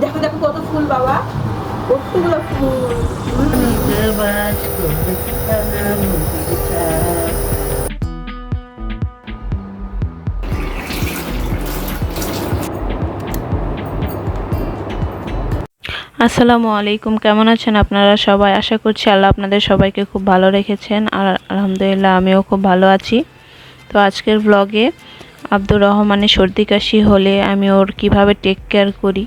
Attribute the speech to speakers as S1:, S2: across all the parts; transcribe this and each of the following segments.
S1: দেখো দেখো কত ফুল, বাবা। কতগুলো
S2: আসসালামু আলাইকুম, কেমন আছেন আপনারা সবাই? আশা করছি আল্লাহ আপনাদের সবাইকে খুব ভালো রেখেছেন, আর আলহামদুলিল্লাহ আমিও খুব ভালো আছি। তো আজকের ব্লগে আব্দুর রহমানের সর্দি কাশি হলে আমি ওর কীভাবে টেক কেয়ার করি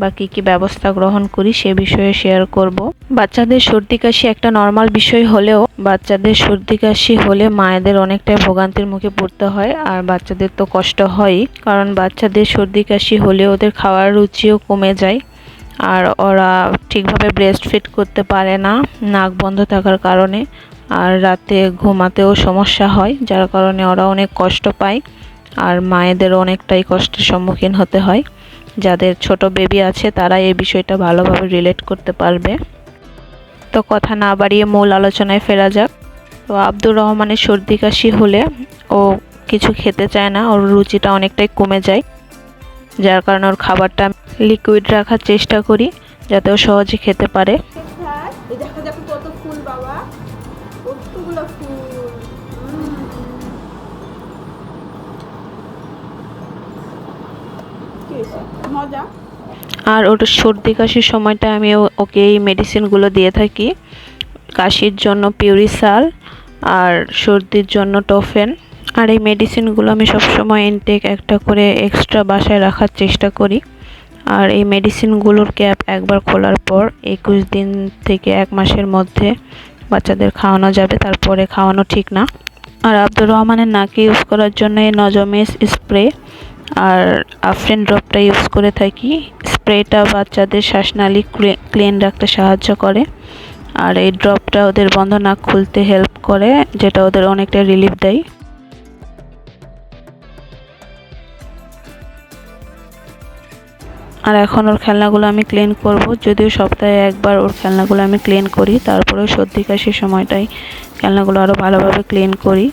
S2: বা কী কী ব্যবস্থা গ্রহণ করি সে বিষয়ে শেয়ার করব। বাচ্চাদের সর্দি কাশি একটা নর্মাল বিষয় হলেও, বাচ্চাদের সর্দি কাশি হলে মায়েদের অনেকটাই ভোগান্তির মুখে পড়তে হয় আর বাচ্চাদের তো কষ্ট হয়ই, কারণ বাচ্চাদের সর্দি কাশি হলে ওদের খাওয়ার রুচিও কমে যায় আর ওরা ঠিকভাবে ব্রেস্ট ফিট করতে পারে না, নাক বন্ধ থাকার কারণে আর রাতে ঘুমাতেও সমস্যা হয়, যার কারণে ওরা অনেক কষ্ট পায় আর মায়েদের অনেকটাই কষ্টের সম্মুখীন হতে হয়। যাদের ছোট বেবি আছে, তারা এই বিষয়টা ভালোভাবে রিলেট করতে পারবে। তো কথা না বাড়িয়ে মূল আলোচনায় ফেরা যাক। তো আব্দুর রহমানের সর্দি কাশি হলে ও কিছু খেতে চায় না, ওর রুচিটা অনেকটাই কমে যায়। যার কারণে ওর খাবারটা লিকুইড রাখার চেষ্টা করি, যাতে ও সহজে খেতে পারে।
S1: দেখো দেখো কত ফুল বাবা। কতগুলো ফুল।
S2: আর ওর সর্দি কাশির সময়টা আমি ওকে এই মেডিসিনগুলো দিয়ে থাকি। কাশির জন্য পিউরিসাল আর সর্দির জন্য টোফেন আর এই মেডিসিনগুলো আমি সবসময় ইনটেক একটা করে এক্সট্রা বাসায় রাখার চেষ্টা করি। আর এই মেডিসিনগুলোর ক্যাপ একবার খোলার পর একুশ দিন থেকে এক মাসের মধ্যে বাচ্চাদের খাওয়ানো যাবে, তারপরে খাওয়ানো ঠিক না। আর আব্দুর রহমানের নাকে ইউজ করার জন্য এই নজমেস স্প্রে আর আফরিন ড্রপটা ইউজ করে থাকি। স্প্রেটা বাচ্চাদের শ্বাসনালী ক্লিন রাখতে সাহায্য করে। আর এই ড্রপটা ওদের বন্ধ নাক খুলতে হেল্প করে, যেটা ওদের অনেকটা রিলিফ দেয়। আর এখন ওর খেলনাগুলো আমি ক্লিন করব। যদিও সপ্তাহে একবার ওর খেলনাগুলো আমি ক্লিন করি তারপরে সর্দি কাশির সময়টাই খেলনাগুলো আরও ভালোভাবে ক্লিন করি।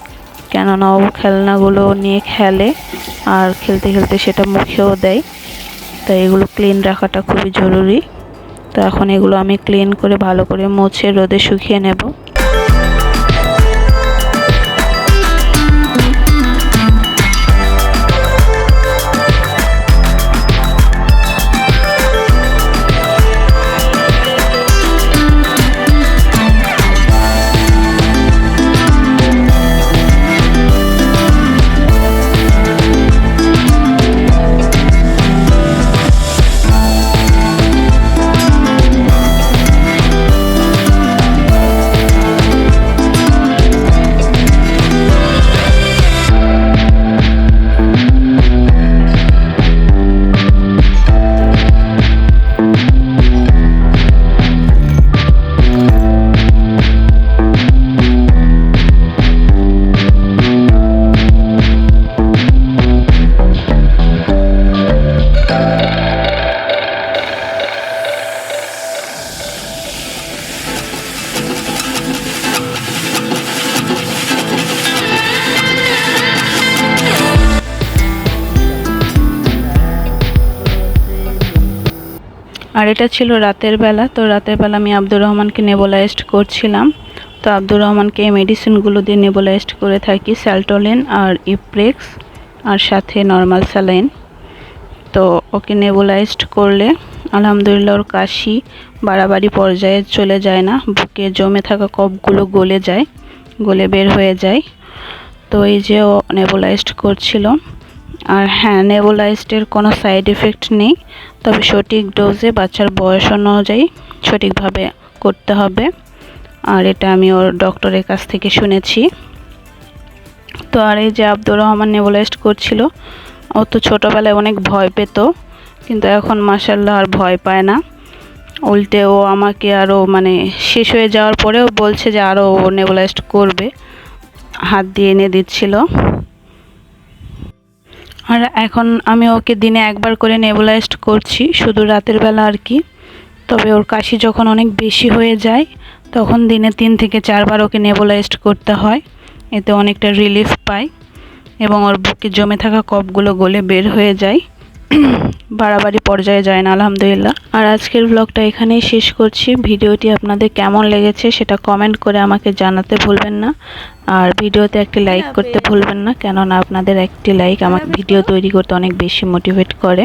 S2: কেননা ও খেলনাগুলো নিয়ে খেলে আর খেলতে খেলতে সেটা মুখেও দেয়। তাই এগুলো ক্লিন রাখাটা খুবই জরুরি। তো এখন এগুলো আমি ক্লিন করে ভালো করে মুছে রোদে শুকিয়ে নেব। আর এটা ছিল রাতের বেলা। তো রাতের বেলা আমি আব্দুর রহমানকে নেবোলাইজড করছিলাম। তো আব্দুর রহমানকে এই মেডিসিনগুলো দিয়ে নেবোলাইজড করে থাকি, স্যালটোলিন আর ইপ্রেক্স আর সাথে নর্মাল স্যালাইন। তো ওকে নেবোলাইজড করলে আলহামদুলিল্লাহ ওর কাশি বাড়াবাড়ি পর্যায়ে চলে যায় না। বুকে জমে থাকা কফগুলো গলে যায়, গলে বের হয়ে যায়। তো এই যে ও নেবোলাইজড করছিল। আর হ্যাঁ নেবোলাইজডের কোনো সাইড এফেক্ট নেই, তবে সঠিক ডোজে বাচ্চার বয়স অনুযায়ী সঠিকভাবে করতে হবে। আর এটা আমি ওর ডক্টরের কাছ থেকে শুনেছি। তো আর এই যে আব্দুর রহমান নেবোলাইজড করছিল, ও তো ছোটোবেলায় অনেক ভয় পেত, কিন্তু এখন মাসাল্লাহ আর ভয় পায় না। উল্টে ও আমাকে আরও মানে শেষ হয়ে যাওয়ার পরেও বলছে যে আরও ও নেবোলাইজড করবে। হাত দিয়ে এনে দিচ্ছিল। আর এখন আমি ওকে দিনে একবার করে নেবুলাইজড করছি, শুধু রাতের বেলা আর কি। তবে ওর কাশি যখন অনেক বেশি হয়ে যায়, তখন দিনে তিন থেকে চারবার ওকে নেবুলাইজড করতে হয়। এতে অনেকটা রিলিফ পায় এবং ওর বুকে জমে থাকা কপগুলো গলে বের হয়ে যায়। বাড়াবাড়ি পর্যায়ে যায় না আলহামদুলিল্লাহ। আর আজকের ব্লগটা এখানেই শেষ করছি। ভিডিওটি আপনাদের কেমন লেগেছে সেটা কমেন্ট করে আমাকে জানাতে ভুলবেন না। আর ভিডিওতে একটি লাইক করতে ভুলবেন না কেননা আপনাদের একটি লাইক আমাকে ভিডিও তৈরি করতে অনেক বেশি মোটিভেট করে।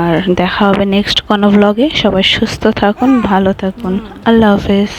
S2: আর দেখা হবে নেক্সট কোনো ব্লগে সবাই সুস্থ থাকুন ভালো থাকুন। আল্লাহ হাফেজ।